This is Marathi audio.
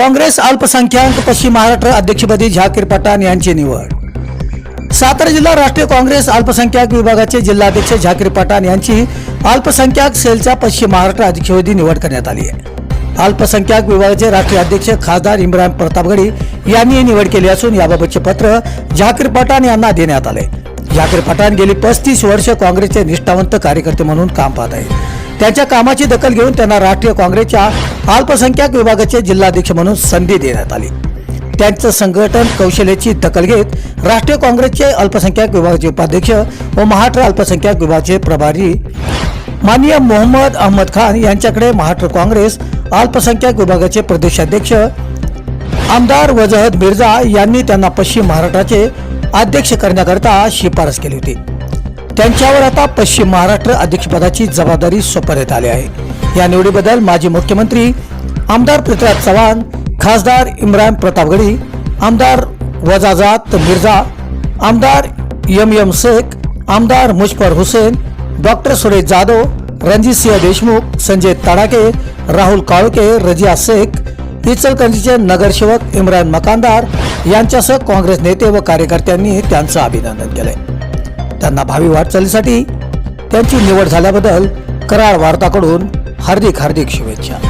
काँग्रेस अल्पसंख्याक पश्चिम महाराष्ट्र अध्यक्षपदी झाकीर पठाण यांची निवड. सातारा जिल्हा राष्ट्रीय काँग्रेस अल्पसंख्याक विभागाचे जिल्हाध्यक्ष झाकीर पठाण यांची अल्पसंख्याक सेलच्या पश्चिम महाराष्ट्र अध्यक्षपदी निवड करण्यात आली आहे. अल्पसंख्याक विभागाचे राष्ट्रीय अध्यक्ष खासदार इम्रान प्रतापगडी यांनी ही निवड केली असून याबाबतचे पत्र झाकीर पठाण यांना देण्यात आले. झाकीर पठाण गेली पस्तीस वर्ष काँग्रेसचे निष्ठावंत कार्यकर्ते म्हणून काम पाहत आहेत. त्यांच्या कामाची दखल घेऊन त्यांना राष्ट्रीय काँग्रेसच्या अल्पसंख्याक विभागाचे जिल्हाध्यक्ष म्हणून संधी देण्यात आली. त्यांचं संघटन कौशल्याची दखल घेत राष्ट्रीय काँग्रेसचे अल्पसंख्याक विभागाचे उपाध्यक्ष व महाराष्ट्र अल्पसंख्याक विभागाचे प्रभारी माननीय मोहम्मद अहमद खान यांच्याकडे महाराष्ट्र काँग्रेस अल्पसंख्याक विभागाचे प्रदेशाध्यक्ष आमदार वजहद मिर्झा यांनी त्यांना पश्चिम महाराष्ट्राचे अध्यक्ष करण्याकरता शिफारस केली होती. त्यांच्यावर आता पश्चिम महाराष्ट्र अध्यक्षपदाची जबाबदारी सोपवण्यात आली आहे. या निवडीबद्दल माजी मुख्यमंत्री आमदार पृथ्वीराज चव्हाण खासदार इम्रान प्रतापगडी आमदार वजाजात मिर्झा आमदार एम एम शेख आमदार मुश्फर हुसेन डॉक्टर सुरेश जाधव रणजितसिंह देशमुख संजय तडाके राहुल काळके रजिया शेख इचलकरंजीचे नगरसेवक इम्रान मकानदार यांच्यासह काँग्रेस नेते व कार्यकर्त्यांनी त्यांचं अभिनंदन केलंय. त्यांना भावी वाटचालीसाठी त्यांची निवड झाल्याबद्दल कराड वार्ताकडून हार्दिक हार्दिक शुभेच्छा.